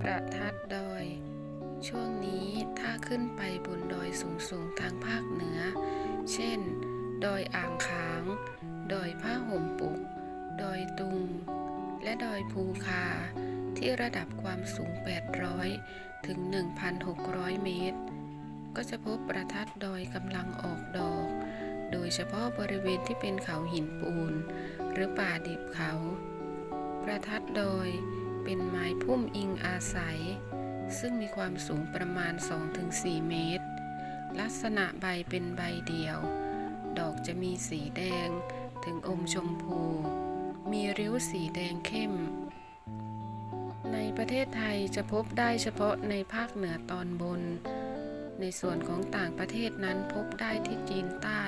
ประทัดดอย ช่วงนี้ถ้าขึ้นไปบนดอยสูงๆทางภาคเหนือ เช่น ดอยอ่างขาง ดอยผ้าห่มปุก ดอยตุง และดอยภูคา ที่ระดับความสูง 800 ถึง 1,600 เมตร ก็จะพบประทัดดอยกำลังออกดอก โดยเฉพาะบริเวณที่เป็นเขาหินปูน หรือป่าดิบเขา ประทัดดอยเป็นไม้พุ่มอิงอาศัย ซึ่งมีความสูงประมาณ 2-4 เมตร ลักษณะใบเป็นใบเดียว ดอกจะมีสีแดงถึงอมชมพู มีริ้วสีแดงเข้ม ในประเทศไทยจะพบได้เฉพาะในภาคเหนือตอนบน ในส่วนของต่างประเทศนั้นพบได้ที่จีนใต้